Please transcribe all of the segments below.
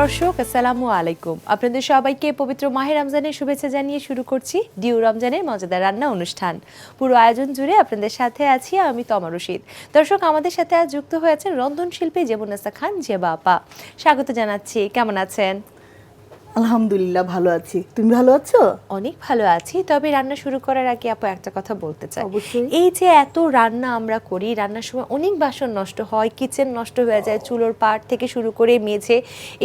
দর্শক, আসসালামু আলাইকুম। আপনাদের সবাইকে পবিত্র মাহে রমজানের শুভেচ্ছা জানিয়ে শুরু করছি ডিউ রমজানের মজাদার রান্না অনুষ্ঠান। পুরো আয়োজন জুড়ে আপনাদের সাথে আছি আমি তমা রশিদ। দর্শক, আমাদের সাথে আজ যুক্ত হয়েছেন রন্ধনশিল্পী জেবুনাসা খান জেবা আপা। স্বাগত জানাচ্ছি। কেমন আছেন? আলহামদুলিল্লাহ ভালো আছি। তুমি ভালো আছো? অনেক ভালো আছি তবে রান্না শুরু করার আগে আপু একটা কথা বলতে চাই। এই যে এত রান্না আমরা করি রান্নার সময় অনেক বাসন নষ্ট হয় কিচেন নষ্ট হয়ে যায় চুলোর পাট থেকে শুরু করে মেঝে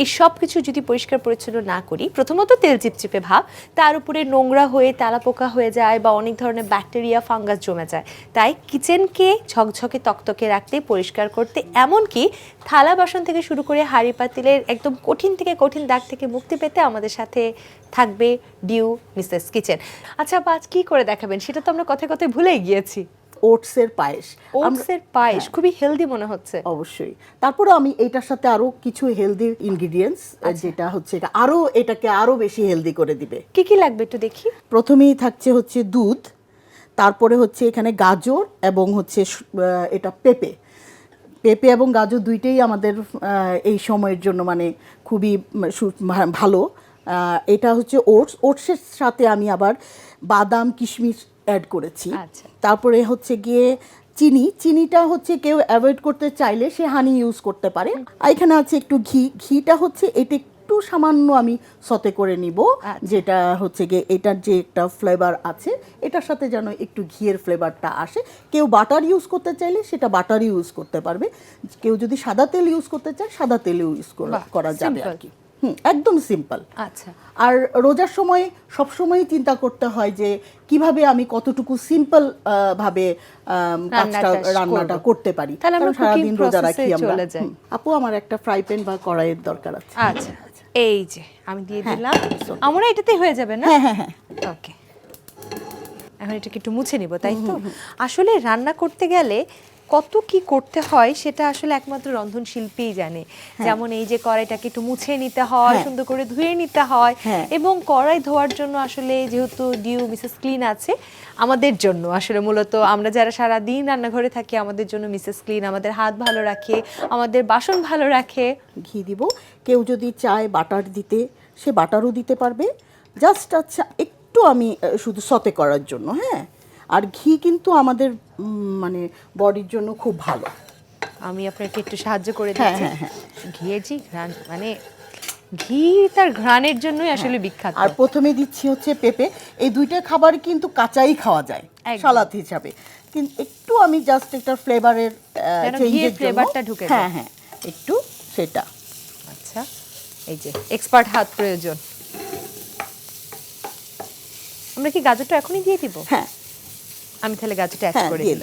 এই সব কিছু যদি পরিষ্কার পরিচ্ছন্ন না করি প্রথমত তেল চিপচিপে ভাব তার উপরে নোংরা হয়ে তেলাপোকা হয়ে যায় বা অনেক ধরনের ব্যাকটেরিয়া ফাঙ্গাস জমে যায়। তাই কিচেনকে ঝকঝকে তকতকে রাখতে পরিষ্কার করতে এমনকি থালা বাসন থেকে শুরু করে হাঁড়ি পাতিলের একদম কঠিন থেকে কঠিন দাগ থেকে মুক্তি পেতে আমাদের সাথে থাকবে ডিউ মিসেস কিচেন। আচ্ছা আপা, আজ কি করে দেখাবেন? সেটা তো আমরা কথায় কথায় ভুলেই গিয়েছি। ওটসের পায়েস। ওটসের পায়েস খুবই হেলদি মনে হচ্ছে। অবশ্যই। তারপরে আমি এটার সাথে আরও কিছু হেলদি ইনগ্রিডিয়েন্টস যেটা হচ্ছে এটা আরও এটাকে আরও বেশি হেলদি করে দিবে। কি কি লাগবে একটু দেখি? প্রথমেই থাকছে হচ্ছে দুধ তারপরে হচ্ছে এখানে গাজর এবং হচ্ছে এটা পেঁপে। পেঁপে এবং গাজর দুইটাই আমাদের এই সময়ের জন্য মানে খুবই ভালো। এটা হচ্ছে ওটস ওটসের সাথে আমি আবার বাদাম কিশমিশ অ্যাড করেছি। আচ্ছা। তারপরে হচ্ছে গিয়ে চিনি চিনিটা হচ্ছে কেউ অ্যাভয়েড করতে চাইলে সে হানি ইউজ করতে পারে। আর এখানে আছে একটু ঘি ঘিটা হচ্ছে এটা একটু সামান্য আমি সতে করে নিব আচ্ছা। যেটা হচ্ছে গিয়ে এটার যে একটা ফ্লেভার আছে এটার সাথে যেন একটু ঘিয়ের ফ্লেভারটা আসে। কেউ বাটার ইউজ করতে চাইলে সেটা বাটার ইউজ করতে পারবে। কেউ যদি সাদা তেল ইউজ করতে চায় সাদা তেল ইউজ করা যাবে আর কি। হুম একদম সিম্পল আচ্ছা। আর রোজার সময় সবসময় চিন্তা করতে হয় যে কীভাবে আমি কতটুকু সিম্পল ভাবে কাজটা রান্নাটা করতে পারি। তাহলে আমরা কারণ সারাদিন রোজা রাখি আমরা। আপু আমার একটা ফ্রাই প্যান বা কড়াইয়ের দরকার আছে। আচ্ছা। এই যে আমি দিয়ে হ্যাঁ, দিলাম। আমরা এটাতেই হয়ে যাবে না? হ্যাঁ হ্যাঁ হ্যাঁ। ওকে এখন এটাকে একটু মুছে নিব তাই তো? আসলে রান্না করতে গেলে কত কি করতে হয় সেটা আসলে একমাত্র রন্ধন শিল্পীই জানে যেমন এই যে কড়াইটাকে একটু মুছে নিতে হয় হ্যাঁ। সুন্দর করে ধুয়ে নিতে হয় হ্যাঁ। এবং কড়াই ধোয়ার জন্য আসলে যেহেতু ডিউ মিসেস ক্লিন আছে আমাদের জন্য আসলে মূলত আমরা যারা সারা দিন রান্নাঘরে থাকি আমাদের জন্য মিসেস ক্লিন আমাদের হাত ভালো রাখে আমাদের বাসন ভালো রাখে। ঘি দিব। কেউ যদি চায় বাটার দিতে সে বাটারও দিতে পারবে। জাস্ট আচ্ছা একটু আমি শুধু সতে করার জন্য হ্যাঁ? আর ঘি কিন্তু আমাদের মানে বডির জন্য খুব ভালো। আমি আপনাকে একটু সাহায্য করে হ্যাঁ, দিচ্ছি। হ্যাঁ, হ্যাঁ। ঘিয়ের যে ঘ্রাণ মানে ঘি তার ঘ্রাণের জন্যই আসলে বিখ্যাত। আর প্রথমে দিচ্ছি হচ্ছে পেঁপে। এই দুইটা খাবার কিন্তু কাঁচাই খাওয়া যায়। সালাদ হিসাবে। কিন্তু একটু আমি জাস্ট একটা ফ্লেভারের ঘিয়ের ঢুকে হ্যাঁ হ্যাঁ একটু সেটা। আচ্ছা এই যে এক্সপার্ট হাত প্রয়োজন। আমরা কি গাজরটা এখনই দিয়ে দিব? হ্যাঁ। আমি তাহলে গাজরটা অ্যাড হ্যাঁ করে দেন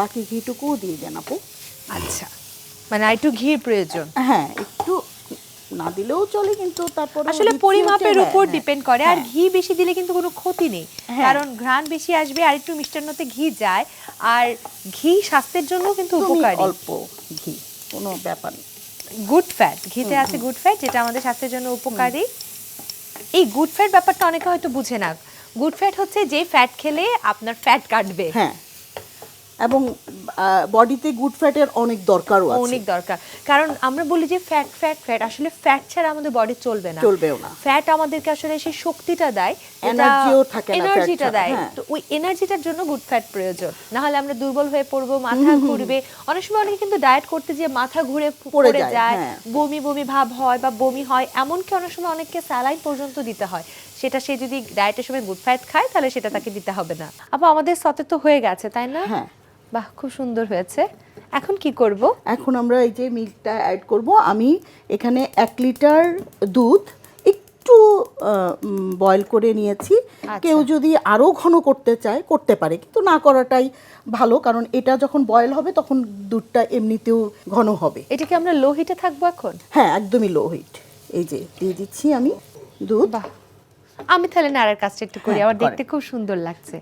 বাকি ঘিটুকুও দিয়ে দেন আপু। আচ্ছা। মানে আর একটু ঘির প্রয়োজন। হ্যাঁ একটু না দিলেও চলে কিন্তু তারপর আসলে পরিমাপের উপর ডিপেন্ড করে। আর ঘি বেশি দিলে কিন্তু কোনো ক্ষতি নেই। হ্যাঁ। কারণ ঘ্রাণ বেশি আসবে আর একটু মিষ্টান্নতে ঘি যায় আর ঘি স্বাস্থ্যের জন্য কিন্তু উপকারী। অল্প ঘি কোনো ব্যাপার গুড ফ্যাট ঘিতে আছে গুড ফ্যাট যেটা আমাদের স্বাস্থ্যের জন্য উপকারী। এই গুড ফ্যাট ব্যাপারটা অনেকে হয়তো বুঝে না। গুড ফ্যাট হচ্ছে যে ফ্যাট খেলে আপনার ফ্যাট কাটবে। হ্যাঁ। এবং বডিতে গুড ফ্যাটের অনেক দরকারও আছে। অনেক দরকার। কারণ আমরা বলি যে ফ্যাট ফ্যাট ফ্যাট আসলে ফ্যাট ছাড়া আমাদের বডি চলবে না। চলবেও না। ফ্যাট আমাদেরকে আসলে সেই শক্তিটা দেয় Energy-ও থাকে না এনার্জিটা দেয়। হ্যাঁ। তো ওই এনার্জিটার জন্য গুড ফ্যাট প্রয়োজন। না হলে আমরা দুর্বল হয়ে পড়ব মাথা ঘুরবে। অনেক সময় অনেকে কিন্তু ডায়েট করতে গিয়ে মাথা ঘুরে পড়ে যায়, হ্যাঁ। বমি বমি ভাব হয় বা বমি হয় এমনকি অনেক সময় অনেককে স্যালাইন পর্যন্ত দিতে হয়। সেটা সে যদি ডায়েটের সময় গুড ফ্যাট খায় তাহলে সেটা তাকে দিতে হবে না। আপা আমাদের সতে তো হয়ে গেছে তাই না? হ্যাঁ। বাহ খুব সুন্দর হয়েছে। এখন কি করব? এখন আমরা এই যে মিল্কটা অ্যাড করব। আমি এখানে এক লিটার দুধ একটু বয়েল করে নিয়েছি। আচ্ছা। কেউ যদি আরও ঘন করতে চায় করতে পারে। কিন্তু না করাটাই ভালো কারণ এটা যখন বয়েল হবে তখন দুধটা এমনিতেও ঘন হবে। এটা কি আমরা লো হিটে থাকব এখন? হ্যাঁ একদমই লো হিট এই যে দিয়ে দিচ্ছি আমি দুধ। বাহ। আমি তাহলে নাড়ার কাজটা একটু করি। হ্যাঁ, আমার দেখতে খুব সুন্দর লাগছে।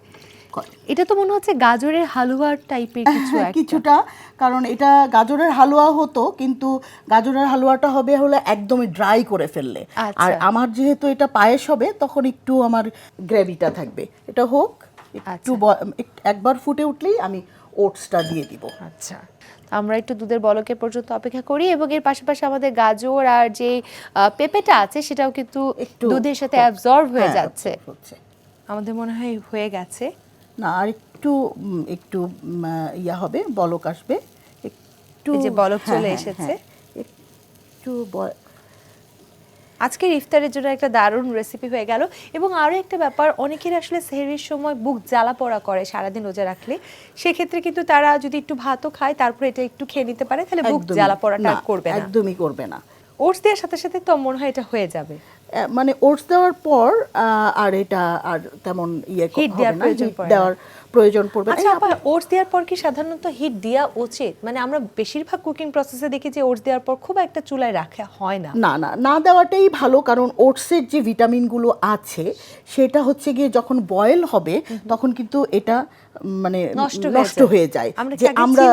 করে। এটা তো মনে হচ্ছে গাজরের হালুয়ার টাইপের কিছু কিছুটা কারণ এটা গাজরের হালুয়া হতো কিন্তু গাজরের হালুয়াটা হবে হলে একদমই ড্রাই করে ফেললে। আচ্ছা। আর আমার যেহেতু এটা পায়েস হবে তখন একটু আমার গ্রেভিটা থাকবে। এটা হোক একটু আচ্ছা। একবার ফুটে উঠলেই আমি ওটসটা দিয়ে দিব। আচ্ছা। আমরা একটু দুধের বলকে পর্যন্ত অপেক্ষা করি এবং এর পাশাপাশি আমাদের গাজর আর যে পেঁপেটা আছে সেটাও কিন্তু একটু দুধের সাথে অ্যাবজর্ব হয়ে হ্যাঁ, যাচ্ছে। হচ্ছে। আমাদের মনে হয় হয়ে গেছে। না আর একটু একটু ইয়া হবে বলক আসবে। একটু যে বলক হ্যাঁ, চলে হ্যাঁ, এসেছে। হ্যাঁ, একটু আজকের ইফতারের জন্য একটা দারুণ রেসিপি হয়ে গেল। এবং আরও একটা ব্যাপার অনেকের আসলে সেহরির সময় বুক জ্বালা পড়া করে সারাদিন রোজা রাখলে। সেক্ষেত্রে কিন্তু তারা যদি একটু ভাতও খায় তারপরে এটা একটু খেয়ে নিতে পারে তাহলে বুক জ্বালা পড়াটা করবে না। একদমই করবে না। ওটস দেওয়ার সাথে সাথে তো মনে হয় এটা হয়ে যাবে। মানে ওটস দেওয়ার পর আর এটা আর তেমন ইয়ে হবে দেওয়ার প্রয়োজন। দেওয়ার প্রয়োজন পড়বে। আচ্ছা আপা ওটস দেওয়ার পর কি সাধারণত হিট দেওয়া উচিত মানে আমরা বেশিরভাগ কুকিং প্রসেসে দেখি যে ওটস দেওয়ার পর খুব একটা চুলায় রাখা হয় না না না না দেওয়াটাই ভালো কারণ ওটসের যে ভিটামিনগুলো আছে সেটা হচ্ছে গিয়ে যখন বয়েল হবে তখন কিন্তু এটা মানে নষ্ট হয়ে যায়। হয়ে যায়। যে আমরা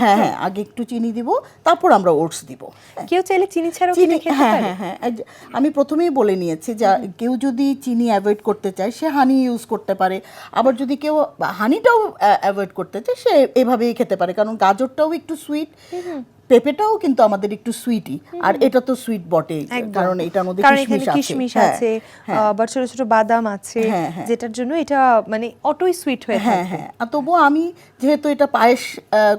হ্যাঁ হ্যাঁ আগে একটু চিনি দিব তারপর আমরা ওটস দিব। কেউ চাইলে চিনি ছাড়াও চিনি হ্যাঁ পারে। হ্যাঁ হ্যাঁ এই আমি প্রথমেই বলে নিয়েছি যে কেউ যদি চিনি অ্যাভয়েড করতে চায় সে হানি ইউজ করতে পারে। আবার যদি কেউ হানিটাও অ্যাভয়েড করতে চায় সে এভাবেই খেতে পারে। কারণ গাজরটাও একটু সুইট পেঁপেটাও কিন্তু আমাদের একটু সুইটই আর এটা তো সুইট বটে কারণ এটার মধ্যে কিশমিশ আছে। কিশমিশ হ্যাঁ, আছে হ্যাঁ। আবার ছোট ছোট বাদাম আছে হ্যাঁ। যেটার জন্য এটা মানে অটোই সুইট হয়ে হ্যাঁ হ্যাঁ। আর তবুও আমি যেহেতু এটা পায়েস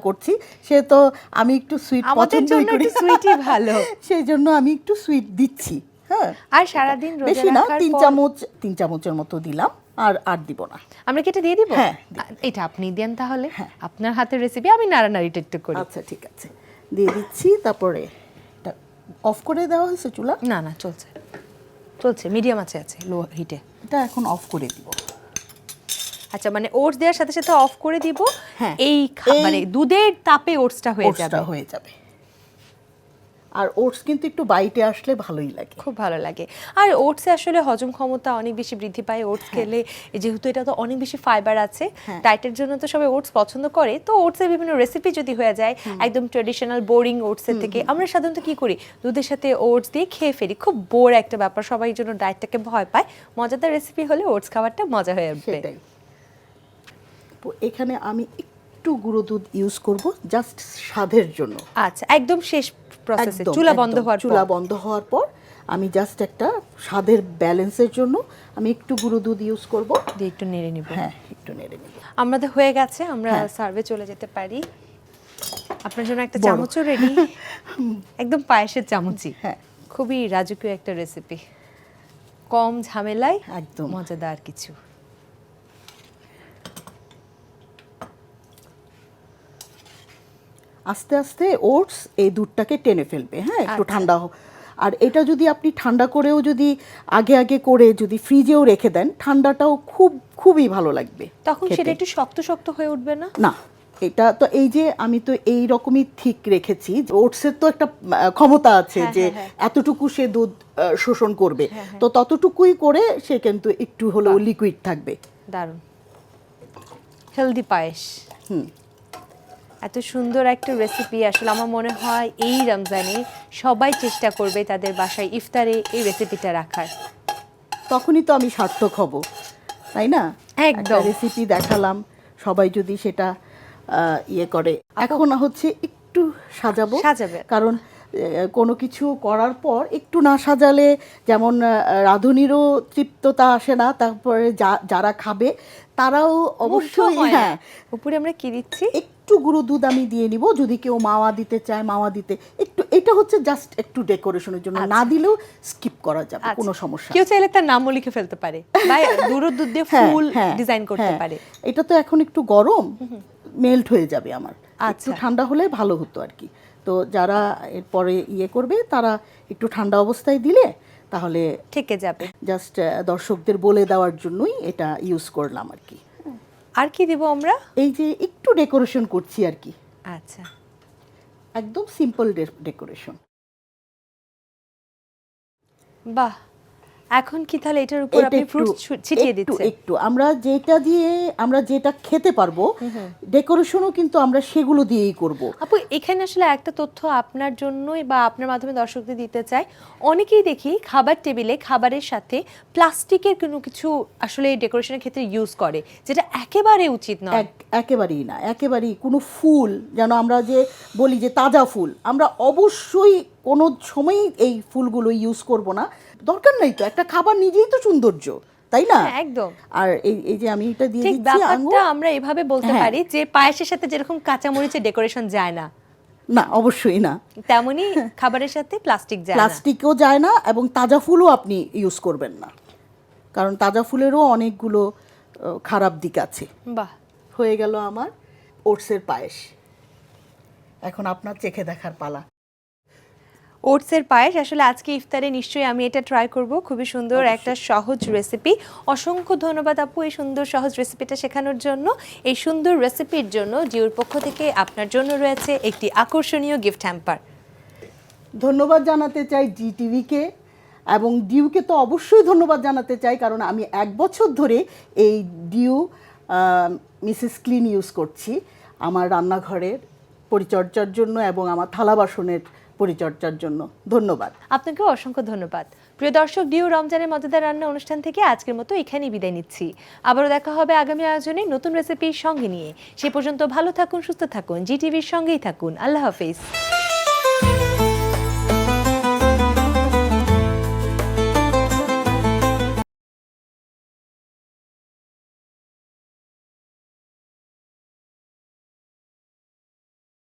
করছি সে তো আমি একটু সুইট জন্য করি। সুইটই ভালো। সেই জন্য আমি একটু সুইট দিচ্ছি হ্যাঁ। আর সারাদিন রোজা বেশি না তিন চামচ তিন চামচের মতো দিলাম আর আর দিব না। আমরা কি এটা দিয়ে দিব? হ্যাঁ, এটা আপনি দেন তাহলে। আপনার হাতের রেসিপি আমি নাড়ানাড়িটা একটু করি। আচ্ছা ঠিক আছে। দিয়ে দিচ্ছি তারপরে এটা অফ করে দেওয়া হয়েছে চুলা? না না চলছে। চলছে মিডিয়াম আছে আছে লো হিটে এটা এখন অফ করে দিব। আচ্ছা মানে ওটস দেওয়ার সাথে সাথে অফ করে দিব। হ্যাঁ। এই খা- মানে দুধের তাপে ওটসটা হয়ে ওটসটা যাবে। হয়ে যাবে। আর ওটস কিন্তু একটু বাইটে আসলে ভালোই লাগে। খুব ভালো লাগে। আর ওটসে আসলে হজম ক্ষমতা অনেক বেশি বৃদ্ধি পায়। ওটস খেলে যেহেতু এটা তো অনেক বেশি ফাইবার আছে হ্যাঁ। ডায়েটের জন্য তো সবাই ওটস পছন্দ করে। তো ওটসের বিভিন্ন রেসিপি যদি হয়ে যায় একদম ট্রেডিশনাল বোরিং ওটসের থেকে আমরা সাধারণত কি করি? দুধের সাথে ওটস দিয়ে খেয়ে ফেলি। খুব বোর একটা ব্যাপার। সবাই জন্য ডায়েটটাকে ভয় পায়। মজাদার রেসিপি হলে ওটস খাবারটা মজা হয়ে উঠবে। তো এখানে আমি একটু গুঁড়ো দুধ ইউজ করব জাস্ট স্বাদের জন্য। আচ্ছা একদম শেষ প্রসেসে চুলা বন্ধ হওয়ার চুলা বন্ধ হওয়ার পর আমি জাস্ট একটা স্বাদের ব্যালেন্সের জন্য আমি একটু গুঁড়ো দুধ ইউজ করব। দিয়ে একটু নেড়ে নিব। হ্যাঁ একটু নেড়ে নেব। আমাদের হয়ে গেছে আমরা হ্যাঁ। সার্ভে চলে যেতে পারি। আপনার জন্য একটা। চামচও রেডি একদম পায়েসের চামচি হ্যাঁ। খুবই রাজকীয় একটা রেসিপি কম ঝামেলায় একদম। মজাদার কিছু। আস্তে আস্তে ওটস এই দুধটাকে টেনে ফেলবে হ্যাঁ একটু আচ্ছা। ঠান্ডা হোক। আর এটা যদি আপনি ঠান্ডা করেও যদি আগে আগে করে যদি ফ্রিজেও রেখে দেন ঠান্ডাটাও খুব খুবই ভালো লাগবে তখন সেটা একটু শক্ত শক্ত হয়ে উঠবে না? না এটা তো এই যে আমি তো এই রকমই ঠিক রেখেছি ওটসের তো একটা ক্ষমতা আছে হ্যাঁ, যে হ্যাঁ, হ্যাঁ। এতটুকু সে দুধ শোষণ করবে। তো ততটুকুই করে সে কিন্তু একটু হলেও লিকুইড থাকবে। দারুণ। হেলদি পায়েস। হুম। এত সুন্দর একটা রেসিপি আসলে আমার মনে হয় এই রমজানে সবাই চেষ্টা করবে তাদের বাসায় ইফতারে এই রেসিপিটা রাখার তখনই তো আমি সার্থক হব তাই না একদম। রেসিপি দেখালাম সবাই যদি সেটা ইয়ে করে এখন হচ্ছে একটু সাজাবো সাজাবে। কারণ কোনো কিছু করার পর একটু না সাজালে যেমন রাঁধুনিরও তৃপ্ততা আসে না তারপরে যা- যারা খাবে তারাও অবশ্যই হ্যাঁ উপরে আমরা কি দিচ্ছি? একটু গুঁড়ো দুধ আমি দিয়ে নিব যদি কেউ মাওয়া দিতে চায় মাওয়া দিতে। একটু এটা হচ্ছে জাস্ট একটু ডেকোরেশনের জন্য না দিলেও স্কিপ করা যাবে আচ্ছা। কোনো সমস্যা কেউ চাইলে তার নামও লিখে ফেলতে পারে। দুরো দুধ দিয়ে হ্যাঁ, ফুল হ্যাঁ, ডিজাইন করতে হ্যাঁ। পারে। এটা তো এখন একটু গরম মেল্ট হয়ে যাবে আমার। একটু আচ্ছা। ঠান্ডা হলে ভালো হতো আর কি। তো যারা এরপরে ইয়ে করবে তারা একটু ঠান্ডা অবস্থায় দিলে তাহলে থেকে যাবে। জাস্ট দর্শকদের বলে দেওয়ার জন্যই এটা ইউজ করলাম আর কি। আর কি দেবো আমরা? এই যে একটু ডেকোরেশন করছি আর কি। আচ্ছা। একদম সিম্পল ডেকোরেশন বাহ! এখন কি তাহলে এটার উপর আপনি ফ্রুট ছিটিয়ে দিচ্ছেন? একটু। আমরা যেটা দিয়ে আমরা যেটা খেতে পারব ডেকোরেশনও কিন্তু আমরা সেগুলো দিয়েই করব। আপু এখানে আসলে একটা তথ্য আপনার জন্যই বা আপনার মাধ্যমে দর্শকদের দিতে চাই। অনেকেই দেখি খাবার টেবিলে খাবারের সাথে প্লাস্টিকের কোনো কিছু আসলে ডেকোরেশনের ক্ষেত্রে ইউজ করে যেটা একেবারে উচিত নয়। একেবারেই না একেবারেই কোনো ফুল যেন আমরা যে বলি যে তাজা ফুল আমরা অবশ্যই কোনো সময়ই এই ফুলগুলো ইউজ করব না। দরকার নাই তো একটা খাবার নিজেই তো সৌন্দর্য তাই না? হ্যাঁ, একদম। আর এই এই যে আমি এটা দিয়ে দিচ্ছি ব্যাপারটা আমরা এভাবে বলতে হ্যাঁ। পারি যে পায়েসের সাথে যেরকম কাঁচামরিচের ডেকোরেশন যায় না। না অবশ্যই না। তেমনি খাবারের সাথে প্লাস্টিক যায় না। প্লাস্টিকও যায় না এবং তাজা ফুলও আপনি ইউজ করবেন না। কারণ তাজা ফুলেরও অনেকগুলো খারাপ দিক আছে। বাহ। হয়ে গেল আমার ওটসের পায়েস। এখন আপনার চেখে দেখার পালা। ওটসের পায়েস। আসলে আজকে ইফতারে নিশ্চয়ই আমি এটা ট্রাই করব। খুবই সুন্দর একটা সহজ রেসিপি অসংখ্য ধন্যবাদ আপু এই সুন্দর সহজ রেসিপিটা শেখানোর জন্য। এই সুন্দর রেসিপির জন্য জিওর পক্ষ থেকে আপনার জন্য রয়েছে একটি আকর্ষণীয় গিফট হ্যাম্পার ধন্যবাদ জানাতে চাই জি টিভিকে এবং ডিউকে তো অবশ্যই ধন্যবাদ জানাতে চাই কারণ আমি এক বছর ধরে এই ডিউ মিসেস ক্লিন ইউজ করছি। আমার রান্নাঘরের পরিচর্যার জন্য এবং আমার থালা বাসনের পরিচর্যার জন্য। ধন্যবাদ। আপনাকেও অসংখ্য ধন্যবাদ। প্রিয় দর্শক ডিউ রমজানের মজাদার রান্না অনুষ্ঠান থেকে আজকের মতো এখানেই বিদায় নিচ্ছি। আবারও দেখা হবে আগামী আয়োজনে নতুন রেসিপির সঙ্গে নিয়ে। সে পর্যন্ত ভালো থাকুন, সুস্থ থাকুন জি টিভির সঙ্গেই থাকুন। আল্লাহ হাফিজ।